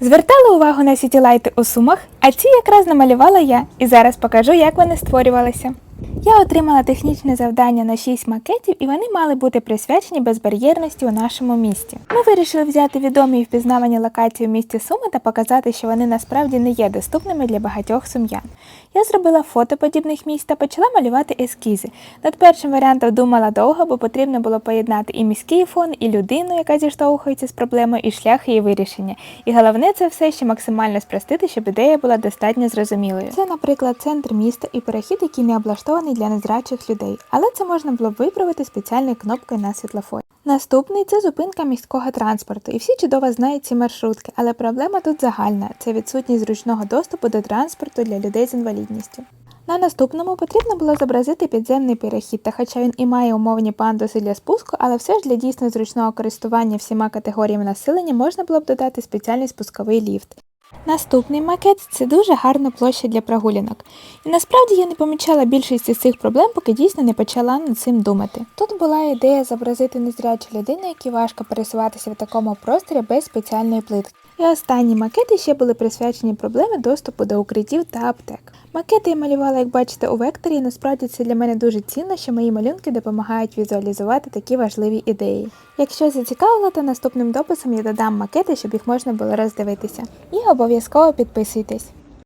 Звертала увагу на сітілайти у сумах, а ці якраз намалювала я, і зараз покажу, як вони створювалися. Я отримала технічне завдання на 6 макетів, і вони мали бути присвячені безбар'єрності у нашому місті. Ми вирішили взяти відомі і впізнавані локації у місті Суми та показати, що вони насправді не є доступними для багатьох сум'ян. Я зробила фото подібних місць та почала малювати ескізи. Над першим варіантом думала довго, бо потрібно було поєднати і міський фон, і людину, яка зіштовхується з проблемою, і шлях її вирішення. І головне це все ще максимально спростити, щоб ідея була достатньо зрозумілою. Це, наприклад, центр міста і перехід, який не облаштований для незрячих людей, але це можна було б виправити спеціальною кнопкою на світлофорі. Наступний це зупинка міського транспорту, і всі чудово знають ці маршрутки, але проблема тут загальна це відсутність зручного доступу до транспорту для людей з інвалідністю. На наступному потрібно було зобразити підземний перехід, та хоча він і має умовні пандуси для спуску, але все ж для дійсно зручного користування всіма категоріями населення можна було б додати спеціальний спусковий ліфт. Наступний макет це дуже гарна площа для прогулянок. І насправді я не помічала більшості з цих проблем, поки дійсно не почала над цим думати. Тут була ідея зобразити незрячу людину, якій важко пересуватися в такому просторі без спеціальної плитки. І останні макети ще були присвячені проблеми доступу до укриттів та аптек. Макети я малювала, як бачите, у векторі, і насправді це для мене дуже цінно, що мої малюнки допомагають візуалізувати такі важливі ідеї. Якщо зацікавило, то наступним дописом я додам макети, щоб їх можна було роздивитися. І обов'язково підписуйтесь.